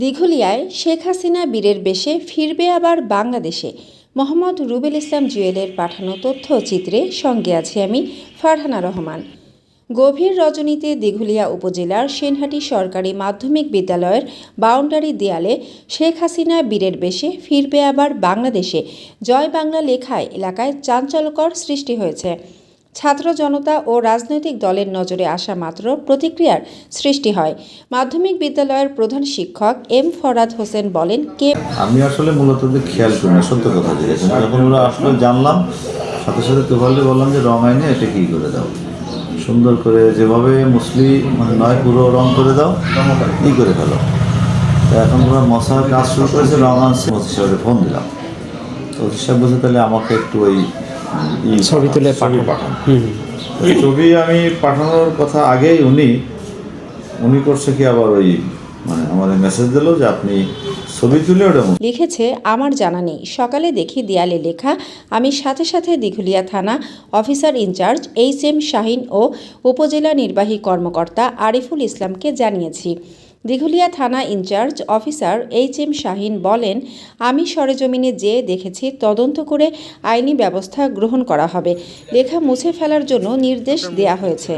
দিঘুলিয়ায় শেখ হাসিনা বীরের বেশে ফিরবে আবার বাংলাদেশে। মোহাম্মদ রুবেল ইসলাম জুয়েলের পাঠানো তথ্যচিত্রে সঙ্গে আছি আমি ফারহানা রহমান। গভীর রজনীতে দিঘুলিয়া উপজেলার সেনহাটি সরকারি মাধ্যমিক বিদ্যালয়ের বাউন্ডারি দেয়ালে শেখ হাসিনা বীরের বেশে ফিরবে আবার বাংলাদেশে। জয় বাংলা লেখায় এলাকায় চাঞ্চল্যকর সৃষ্টি হয়েছে। ছাত্র জনতা ও রাজনৈতিক দলের নজরে আসা মাত্র প্রতিক্রিয়ার সৃষ্টি হয়। মাধ্যমিক বিদ্যালয়ের প্রধান শিক্ষক এম ফরাদ হোসেন বলেন, কে আমি আসলে মূলত খেয়াল করি না, সত্য কথা যখন ওরা আসলে, জানলাম, সাথে সাথে তোফালে বললাম যে, রং আইনে এটা কি করে দাও? সুন্দর করে যেভাবে মুসলি মানে নয়, পুরো রং করে দাও, ই করে ফেলো। তো এখন ওরা মশার কাজ শুরু করেছে, রং আনছে। ফোন দিলাম। তো সাহেব বলছে, তাহলে আমাকে একটু ওই ছবি তুলে ছবি পাঠান। ছবি আমি পাঠানোর কথা আগেই উনি উনি করছে কি আবার ওই মানে আমাদের মেসেজ দিলো যে আপনি ছবি তুলে ওটা লিখেছে আমার জানা নেই। সকালে দেখি দেয়ালে লেখা আমি সাথে সাথে দিঘুলিয়া থানা officer in charge H M Shahin ও উপজেলা নির্বাহী কর্মকর্তা আরিফুল ইসলামকে জানিয়েছি। দিঘুলিয়া থানা in charge officer H M Shahin বলেন, আমি সরেজমিনে যেয়ে দেখেছি তদন্ত করে আইনি ব্যবস্থা গ্রহণ করা হবে। লেখা মুছে ফেলার জন্য নির্দেশ দেয়া হয়েছে।